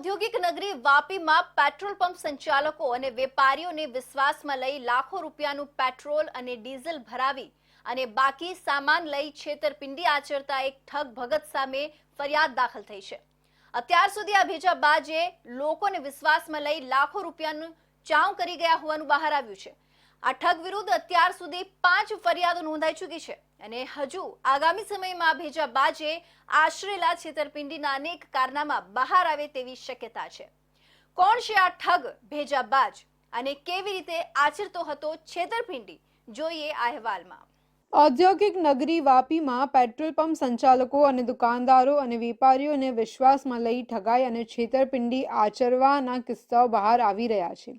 ઔદ્યોગિક નગરી વાપીમાં petrol pump સંચાલકો અને વેપારીઓને વિશ્વાસમાં લઈ લાખો રૂપિયાનું પેટ્રોલ અને ડીઝલ ભરાવી અને બાકી સામાન લઈ છેતરપિંડી આચરતા એક ઠગ ભગત સામે ફરિયાદ દાખલ થઈ છે. અત્યાર સુધી આ ભેજા બાજે લોકોને વિશ્વાસમાં લઈ લાખો રૂપિયાનું ચાઉ કરી ગયા હોવાનું બહાર આવ્યું છે. આ ઠગ વિરુદ્ધ અત્યાર સુધી પાંચ ફરિયાદો નોંધાઈ ચૂકી છે. અને હજુ આગામી સમયમાં ભેજા બાજે આશરેલા છેતરપિંડીના અનેક કારનામા બહાર આવે તેવી શક્યતા છે. કોણ છે આ ઠગ ભેજાબાજ અને કેવી રીતે આચરતો હતો છેતરપિંડી? જોઈએ અહેવાલમાં. ઔદ્યોગિક નગરી વાપીમાં પેટ્રોલ પંપ સંચાલકો અને દુકાનદારો અને વેપારીઓને વિશ્વાસમાં લઈ ઠગાઈ અને છેતરપિંડી આચરવાના કિસ્સાઓ બહાર આવી રહ્યા છે.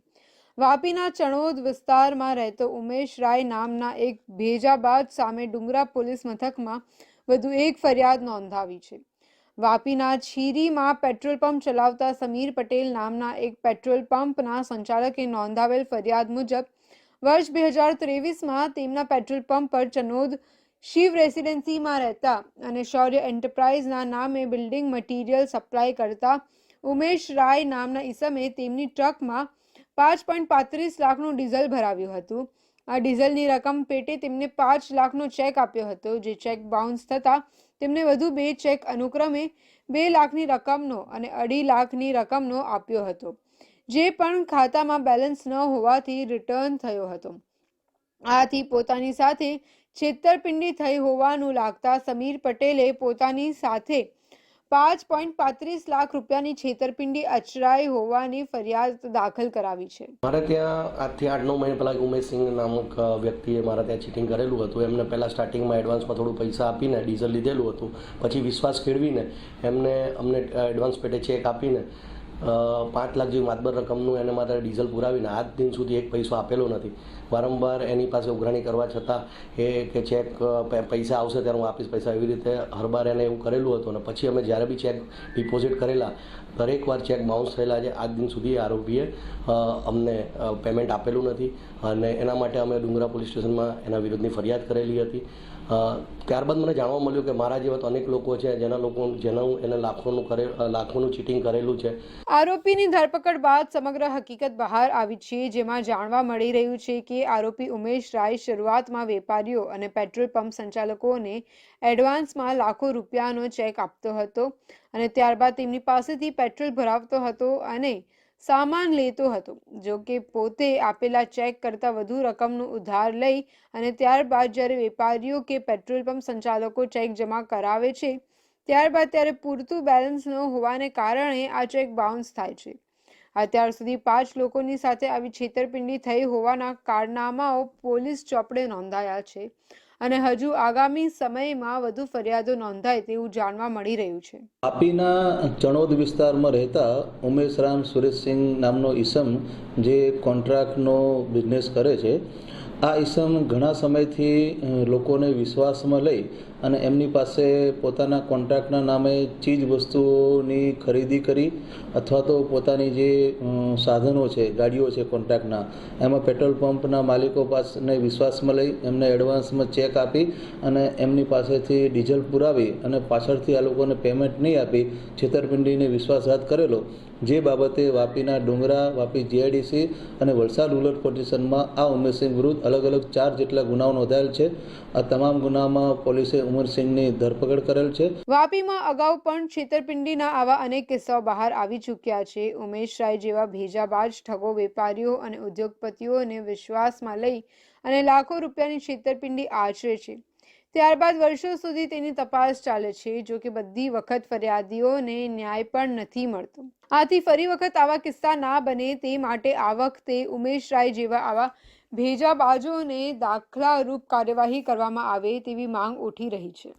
વાપીના ચણોદ વિસ્તારમાં રહેતો ઉમેશ રાય નામના એક ભેજાબાદ સામે ડુંગરા પોલીસ મથકમાં વધુ એક ફરિયાદ નોંધાવી છે. વાપીના છીરીમાં પેટ્રોલ પંપ ચલાવતા સમીર પટેલ નામના એક પેટ્રોલ પંપના સંચાલકે નોંધાવેલ ફરિયાદ મુજબ, વર્ષ બે હજાર ત્રેવીસમાં તેમના પેટ્રોલ પંપ પર ચનોદ શિવ રેસિડેન્સીમાં રહેતા અને શૌર્ય એન્ટરપ્રાઇઝના નામે બિલ્ડિંગ મટીરિયલ સપ્લાય કરતા ઉમેશ રાય નામના ઈસમે તેમની ટ્રકમાં પાંચ પોઈન્ટ પાંત્રીસ લાખનું ડીઝલ ભરાવ્યું હતું. આ ડીઝલની રકમ પેટે તેમને પાંચ લાખનો ચેક આપ્યો હતો. જે ચેક બાઉન્સ થતાં તેમને વધુ બે ચેક અનુક્રમે બે લાખની રકમનો અને અઢી લાખની રકમનો આપ્યો હતો, જે પણ ખાતામાં બેલેન્સ ન હોવાથી રિટર્ન થયો હતો. આથી પોતાની સાથે છેતરપિંડી થઈ હોવાનું લાગતા સમીર પટેલે પોતાની સાથે પાંચ પોઈન્ટ પાંત્રીસ લાખ રૂપિયાની છેતરપિંડી અચરાઈ હોવાની ફરિયાદ દાખલ કરાવી છે. મારે ત્યાં આજથી આઠ નવ મહિના પહેલાં ઉમેશસિંહ નામક વ્યક્તિએ મારા ત્યાં ચીટિંગ કરેલું હતું. એમને પહેલાં સ્ટાર્ટિંગમાં એડવાન્સમાં થોડું પૈસા આપીને ડીઝલ લીધેલું હતું. પછી વિશ્વાસ કેળવીને એમને અમને એડવાન્સ પેટે ચેક આપીને પાંચ લાખ જેવી માતબર રકમનું એને માત્ર ડીઝલ પુરાવીને આજ દિન સુધી એક પૈસો આપેલો નથી. વારંવાર એની પાસે ઉઘરાણી કરવા છતાં એ કે ચેક પૈસા આવશે ત્યારે હું આપીશ પૈસા એવી રીતે હરબાર એને એવું કરેલું હતું. અને પછી અમે જ્યારે બી ચેક ડિપોઝિટ કરેલા, દરેક વાર ચેક બાઉન્સ થયેલા છે આજ દિન સુધી આરોપીએ અમને પેમેન્ટ આપેલું નથી. અને એના માટે અમે ડુંગરા પોલીસ સ્ટેશનમાં એના વિરુદ્ધની ફરિયાદ કરેલી હતી. ત્યારબાદ મને જાણવા મળ્યું કે મારા જેવા તો અનેક લોકો છે, જેના લોકો, જેના એને લાખોનું કરે લાખોનું ચીટિંગ કરેલું છે. આરોપીની ધરપકડ બાદ સમગ્ર હકીકત બહાર આવી છે, જેમાં જાણવા મળી રહ્યું છે કે આરોપી ઉમેશ રાય શરૂઆતમાં વેપારીઓ અને પેટ્રોલ પંપ સંચાલકોને એડવાન્સમાં લાખો રૂપિયાનો ચેક આપતો હતો અને ત્યારબાદ તેમની પાસેથી પેટ્રોલ ભરાવતો હતો અને સામાન લેતો હતો. જો કે પોતે આપેલા ચેક કરતાં વધુ રકમનું ઉધાર લઈ અને ત્યારબાદ જ્યારે વેપારીઓ કે પેટ્રોલ પંપ સંચાલકો ચેક જમા કરાવે છે ત્યારબાદ ત્યારે પૂરતું બેલેન્સ ન હોવાને કારણે આ ચેક બાઉન્સ થાય છે. અત્યાર સુધી પાંચ લોકોની સાથે આવી છેતરપિંડી થઈ હોવાના કારનામાઓ પોલીસ ચોપડે નોંધાયા છે અને હજુ આગામી સમયમાં વધુ ફરિયાદો નોંધાય તેવું જાણવા મળી રહ્યું છે. તાપીના ચણોદ વિસ્તારમાં રહેતા ઉમેશરામ સુરેશસિંહ નામનો ઈસમ જે કોન્ટ્રાક્ટનો બિઝનેસ કરે છે, આ ઈસમ ઘણા સમયથી લોકોને વિશ્વાસમાં લઈ અને એમની પાસે પોતાના કોન્ટ્રાક્ટના નામે ચીજ વસ્તુઓની ખરીદી કરી અથવા તો પોતાની જે સાધનો છે, ગાડીઓ છે કોન્ટ્રાક્ટના, એમાં પેટ્રોલ પંપના માલિકો પાસેને વિશ્વાસમાં લઈ એમને એડવાન્સમાં ચેક આપી અને એમની પાસેથી ડીઝલ પુરાવી અને પાછળથી આ લોકોને પેમેન્ટ નહીં આપી, છેતરપિંડીને વિશ્વાસઘાત કરેલો. જે બાબતે વાપીના ડુંગરા, વાપી જીઆઈડીસી અને વલસાડ રૂરલ પોલીસમાં આ ઉમેશસિંહ વિરુદ્ધ અલગ અલગ ચાર જેટલા ગુનાઓ નોંધાયેલ છે. આ તમામ ગુનામાં પોલીસે ઉમરસિંહની ધરપકડ કરેલ છે. વાપીમાં અગાઉ પણ છેતરપિંડીના આવા અનેક કિસ્સાઓ બહાર આવી ચૂક્યા છે. ઉમેશ રાય જેવા ભેજાબાજ, ઠગો વેપારીઓ અને ઉદ્યોગપતિઓને વિશ્વાસમાં લઈ અને લાખો રૂપિયાની છેતરપિંડી આચરે છે. ત્યારબાદ વર્ષો સુધી તેની તપાસ ચાલે છે, જો કે બધી વખત ફરિયાદીઓને ન્યાય પણ નથી મળતો. આથી ફરી વખત આવા કિસ્સા ના બને તે માટે આ વખતે ઉમેશ રાય જેવા આવા ભેજાબાજોને દાખલારૂપ કાર્યવાહી કરવામાં આવે તેવી માંગ ઉઠી રહી છે.